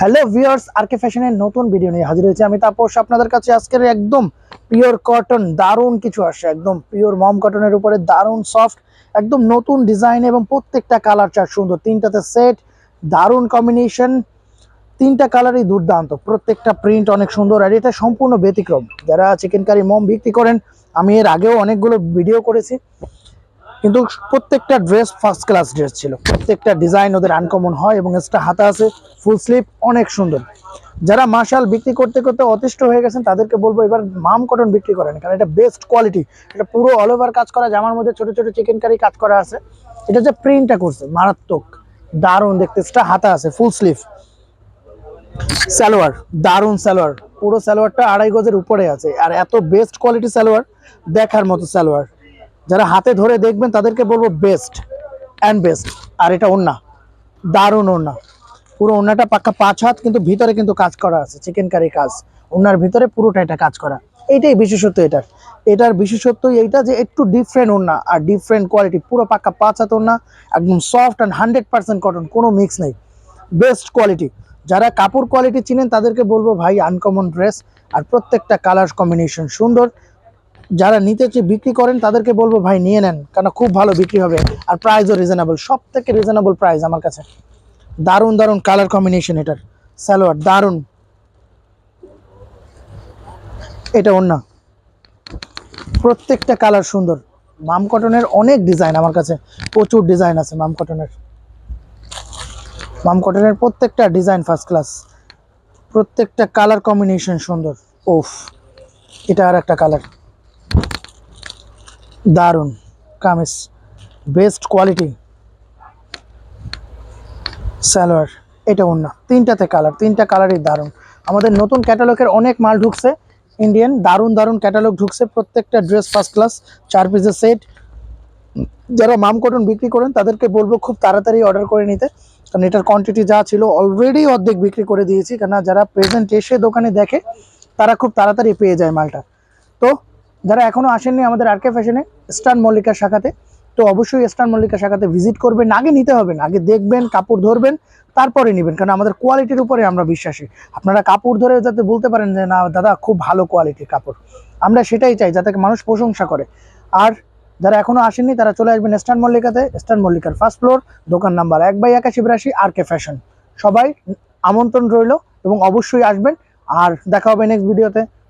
Hello viewers আরকে ফ্যাশনের নতুন video নিয়ে হাজির হয়েছে আমি তাপস। আপনাদের কাছে আজকের একদম পিওর কটন দারুণ কিছু আসে। একদম পিওর মম কটনের উপরে দারুণ সফট একদম নতুন ডিজাইন এবং প্রত্যেকটা কালার চার সুন্দর। তিনটাতে সেট দারুণ কম্বিনেশন তিনটা কালারই দুর্দান্ত। প্রত্যেকটা প্রিন্ট অনেক সুন্দর আর এটা সম্পূর্ণ ব্যতিক্রম। যারা চিকেন কারি মম বিক্রি করেন, আমি এর আগেও অনেকগুলো ভিডিও করেছি। কিন্তু প্রত্যেকটা ড্রেস ফার্স্ট ক্লাস ড্রেস ছিল। প্রত্যেকটা ডিজাইন ওদের আনকমন হয় এবং এক্সট্রা হাতা আছে ফুল স্লিভ অনেক সুন্দর। যারা মার্শাল বিক্রি করতে করতে অতিষ্ঠ হয়ে গেছেন, তাদেরকে বলব এবার মাম কটন বিক্রি করেন, কারণ এটা বেস্ট কোয়ালিটি এটা পুরো অল ওভার কাজ করা, জামার মধ্যে ছোট ছোট চিকেন কারি কাজ করা আছে। এটা যে প্রিন্টটা করছে, মারাত্মক। দারুণ, দেখতে extra হাতা আছে ফুল স্লিভ সালোয়ার, দারুণ সালোয়ার। পুরো সালোয়ারটা আড়াই গজের উপরে আছে। আর এত বেস্ট কোয়ালিটি সালোয়ার, দেখার মতো সালোয়ার। যারা হাতে ধরে দেখবেন তাদেরকে বলব বেস্ট অ্যান্ড বেস্ট আর এটা ওন্না দারুণ ওন্না পুরো ওন্নাটা পাক্কা পাঁচ হাত, কিন্তু ভিতরে কিন্তু কাজ করা আছে চিকেন কারি কাজ। ওন্নার ভিতরে পুরোটা এটা কাজ করা। এইটাই বিশেষত্ব এটার। এটার বিশেষত্ব এইটা যে একটু ডিফারেন্ট ওন্না আর ডিফারেন্ট কোয়ালিটি পুরো পাক্কা পাঁচ হাত ওন্না একদম soft and hundred percent cotton কোনো মিক্স নেই। বেস্ট কোয়ালিটি যারা কাপড় কোয়ালিটি চিনেন তাদেরকে বলব ভাই আনকমন ড্রেস আর প্রত্যেকটা কালার কম্বিনেশন সুন্দর। যারা নিতে চেয়ে বিক্রি করেন, তাদেরকে বলব, ভাই, নিয়ে নেন কেন খুব ভালো বিক্রি হবে আর প্রাইসও রিজনেবল সব থেকে রিজনেবল প্রাইস আমার কাছে। দারুণ দারুণ কালার কম্বিনেশন এটার। সালোয়ার, দারুণ। এটা অন্য প্রত্যেকটা কালার সুন্দর। মাম কটনের অনেক ডিজাইন আমার কাছে। প্রচুর ডিজাইন আছে মাম কটনের। মাম কটনের প্রত্যেকটা ডিজাইন ফার্স্ট ক্লাস প্রত্যেকটা কালার কম্বিনেশন সুন্দর। ওফ এটা আর একটা কালার দারুণ। কামিজ। Best quality. সালোয়ার। এটা অন্য। তিনটাতে কালার। তিনটা কালারই দারুণ। আমাদের নতুন ক্যাটালগের অনেক মাল ঢুকছে। ইন্ডিয়ান দারুণ দারুণ ক্যাটালগ ঢুকছে। প্রত্যেকটা ড্রেস ফার্স্ট ক্লাস, চার পিসের সেট। যারা মাম কটন বিক্রি করেন, তাদেরকে বলব খুব তাড়াতাড়ি অর্ডার করে নিতে। কারণ এটার কোয়ান্টিটি যা ছিল অলরেডি অর্ধেক বিক্রি করে দিয়েছি। কেন যারা প্রেজেন্ট এসে দোকানে দেখে, তারা খুব তাড়াতাড়ি পেয়ে যায় মালটা। তো যারা এখনও আসেননি আমাদের আরকে ফ্যাশনে, স্টান মল্লিকা শাখাতে, তো অবশ্যই স্টান মল্লিকা শাখাতে ভিজিট করবেন। আগে নিতে হবে না, আগে দেখবেন, কাপড় ধরবেন, তারপরে নেবেন। কারণ আমাদের কোয়ালিটির উপরে আমরা বিশ্বাসী। আপনারা কাপড় ধরে যাতে বলতে পারেন যে, না, দাদা, খুব ভালো কোয়ালিটির কাপড়। আমরা সেটাই চাই, যাতে মানুষ প্রশংসা করে। আর যারা এখনও আসেননি, তারা চলে আসবেন স্টান মল্লিকাতে। স্টান মল্লিকার ফার্স্ট ফ্লোর দোকান নাম্বার এক বাই একাশি বিরাশি, আর কে ফ্যাশন। সবাই আমন্ত্রণ রইল এবং অবশ্যই আসবেন। আর দেখা হবে নেক্সট ভিডিওতে